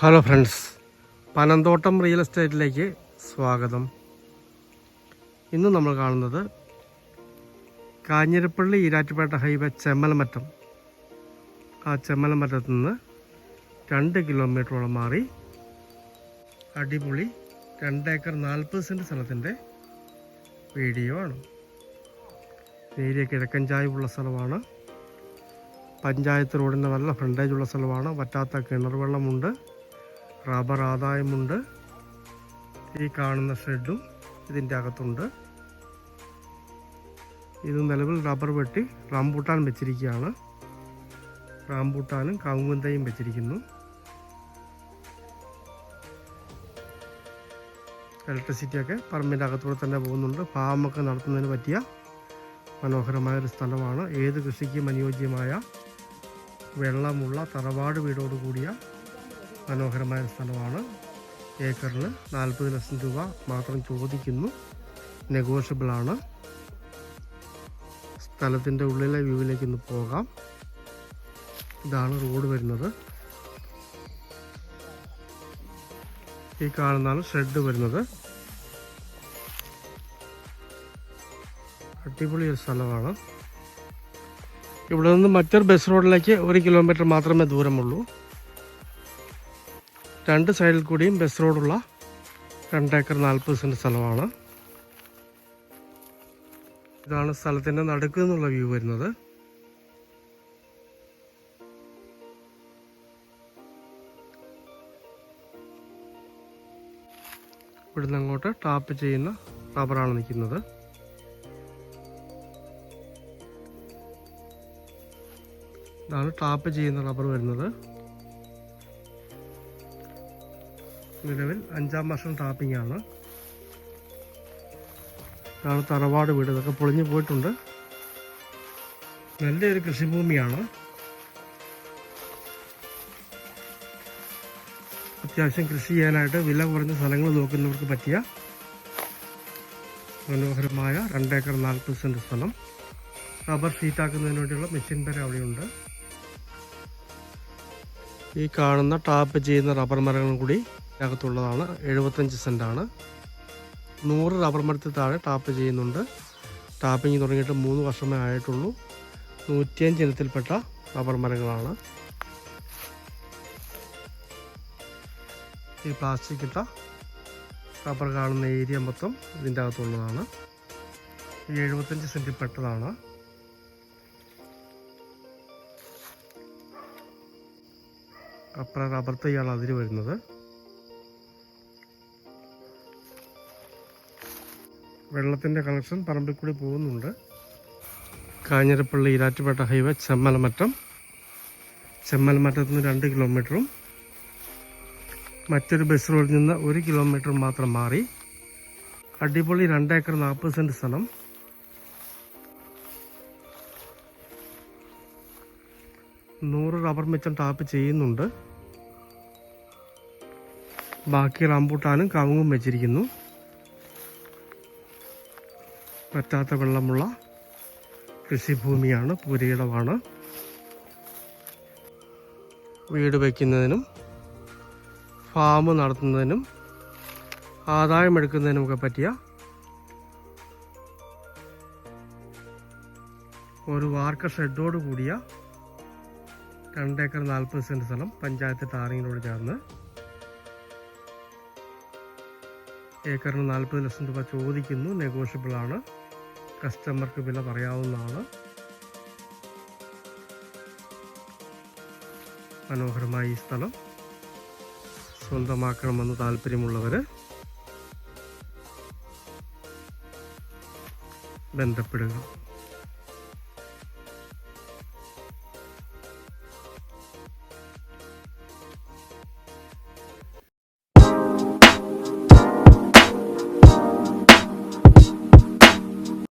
Hello friends Panamthottam real എസ്റ്റേറ്റിലേക്ക് സ്വാഗതം. ഇന്ന് നമ്മൾ കാണുന്നത് കാഞ്ഞിരപ്പള്ളി ഈരാറ്റുപേട്ട ഹൈവേ ചെമ്മലമറ്റം. ആ ചെമ്മലമറ്റത്ത് നിന്ന് രണ്ട് കിലോമീറ്ററോളം മാറി അടിപൊളി രണ്ട് ഏക്കർ നാൽപ്പത് സെന്റ് സ്ഥലത്തിന്റെ വീഡിയോ ആണ്. ഏരിയ കിഴക്കൻ ചായവുള്ള സ്ഥലമാണ്. പഞ്ചായത്ത് റോഡിന്റെ നല്ല ഫ്രണ്ടേജ് ഉള്ള സ്ഥലമാണ്. വറ്റാത്ത കിണർ വെള്ളമുണ്ട്. റബ്ബർ ആദായമുണ്ട്. ഈ കാണുന്ന ഷെഡും ഇതിന്റെ അകത്തുണ്ട്. ഇത് നിലവിൽ റബ്ബർ വെട്ടി റാംബൂട്ടാൻ വെച്ചിരിക്കുകയാണ്. റാംബൂട്ടാനും കവുങ്ങുന്തയും വെച്ചിരിക്കുന്നു. ഇലക്ട്രിസിറ്റിയൊക്കെ പറമ്പിന്റെ അകത്തൂടെ തന്നെ പോകുന്നുണ്ട്. ഫാമൊക്കെ നടത്തുന്നതിന് പറ്റിയ മനോഹരമായൊരു സ്ഥലമാണ്. ഏത് കൃഷിക്കും അനുയോജ്യമായ വെള്ളമുള്ള തറവാട് വീടോട് കൂടിയ മനോഹരമായ സ്ഥലമാണ്. ഏക്കറിന് നാൽപ്പത് ലക്ഷം രൂപ മാത്രം ചോദിക്കുന്നു. നെഗോഷ്യബിൾ ആണ്. സ്ഥലത്തിന്റെ ഉള്ളിലെ വ്യൂവിലേക്ക് ഒന്ന് പോകാം. ഇതാണ് റോഡ് വരുന്നത്. ഈ കാണുന്നതാണ് ഷെഡ് വരുന്നത്. അടിപൊളി ഒരു സ്ഥലമാണ്. ഇവിടെ നിന്ന് മറ്റൊരു ബസ് റോഡിലേക്ക് ഒരു കിലോമീറ്റർ മാത്രമേ ദൂരമുള്ളൂ. രണ്ട് സൈഡിൽ കൂടിയും ബസ് റോഡുള്ള രണ്ടേക്കർ നാൽപ്പത് സെന്റ് സ്ഥലമാണ്. ഇതാണ് സ്ഥലത്തിന്റെ നടുക്ക് എന്നുള്ള വ്യൂ വരുന്നത്. ഇവിടുന്ന് അങ്ങോട്ട് ടാപ്പ് ചെയ്യുന്ന റബ്ബറാണ് നിൽക്കുന്നത്. ഇതാണ് ടാപ്പ് ചെയ്യുന്ന റബ്ബർ വരുന്നത്. നിലവിൽ അഞ്ചാം വർഷം ടാപ്പിംഗ് ആണ്. ഇതാണ് തറവാട് വീട്. ഇതൊക്കെ പൊളിഞ്ഞു പോയിട്ടുണ്ട്. നല്ലൊരു കൃഷിഭൂമിയാണ്. അത്യാവശ്യം കൃഷി ചെയ്യാനായിട്ട് വില കുറഞ്ഞ സ്ഥലങ്ങൾ നോക്കുന്നവർക്ക് പറ്റിയ മനോഹരമായ രണ്ടേക്കർ നാൽപ്പത് സെന്റ് സ്ഥലം. റബ്ബർ ഷീറ്റാക്കുന്നതിന് വേണ്ടിയുള്ള മെഷീൻ വരെ അവിടെയുണ്ട്. ഈ കാണുന്ന ടാപ്പ് ചെയ്യുന്ന റബ്ബർ മരങ്ങളും കൂടി അകത്തുള്ളതാണ്. എഴുപത്തഞ്ച് സെന്റാണ് നൂറ് റബ്ബർ മരത്തിൽ താഴെ ടാപ്പ് ചെയ്യുന്നുണ്ട്. ടാപ്പിംഗ് തുടങ്ങിയിട്ട് മൂന്ന് വർഷമേ ആയിട്ടുള്ളൂ. നൂറ്റിയഞ്ച് ഇനത്തിൽപ്പെട്ട റബ്ബർ മരങ്ങളാണ്. ഈ പ്ലാസ്റ്റിക് ഇട്ട റബ്ബർ കാണുന്ന ഏരിയ മൊത്തം ഇതിന്റെ അകത്തുള്ളതാണ്. ഈ എഴുപത്തഞ്ച് സെന്റിൽ പെട്ടതാണ്. അപ്പുറം റബ്ബർ തൈയാണ് അതിൽ വരുന്നത്. വെള്ളത്തിന്റെ കണക്ഷൻ പറമ്പിൽ കൂടി പോകുന്നുണ്ട്. കാഞ്ഞിരപ്പള്ളി ഇരാറ്റുപേട്ട ഹൈവേ ചെമ്മലമറ്റം. ചെമ്മലമറ്റത്ത് നിന്ന് രണ്ട് കിലോമീറ്ററും. മറ്റൊരു ബസ് റോഡിൽ നിന്ന് ഒരു കിലോമീറ്റർ മാത്രം മാറി. അടിപൊളി രണ്ടേക്കർ നാൽപ്പത് സെന്റ് സ്ഥലം. നൂറ് റബ്ബർ മെച്ചം ടാപ്പ് ചെയ്യുന്നുണ്ട്. ബാക്കി റംബൂട്ടാനും കവുങ്ങും വെച്ചിരിക്കുന്നു. പറ്റാത്ത വെള്ളമുള്ള കൃഷിഭൂമിയാണ് പൂരയിടമാണ്. വീട് വയ്ക്കുന്നതിനും ഫാം നടത്തുന്നതിനും ആദായമെടുക്കുന്നതിനുമൊക്കെ പറ്റിയ ഒരു വാർക്ക ഷെഡോട് കൂടിയ രണ്ടേക്കർ നാൽപ്പത് സെന്റ് സ്ഥലം പഞ്ചായത്ത് ടാറിങ്ങിനോട് ചേർന്ന് ഏക്കറിന് നാൽപ്പത് ലക്ഷം രൂപ ചോദിക്കുന്നു. നെഗോഷ്യബിളാണ്. കസ്റ്റമർക്ക് വില പറയാവുന്നതാണ്. മനോഹരമായ ഈ സ്ഥലം. സ്വന്തമാക്കണമെന്ന് താല്പര്യമുള്ളവർ ബന്ധപ്പെടുക.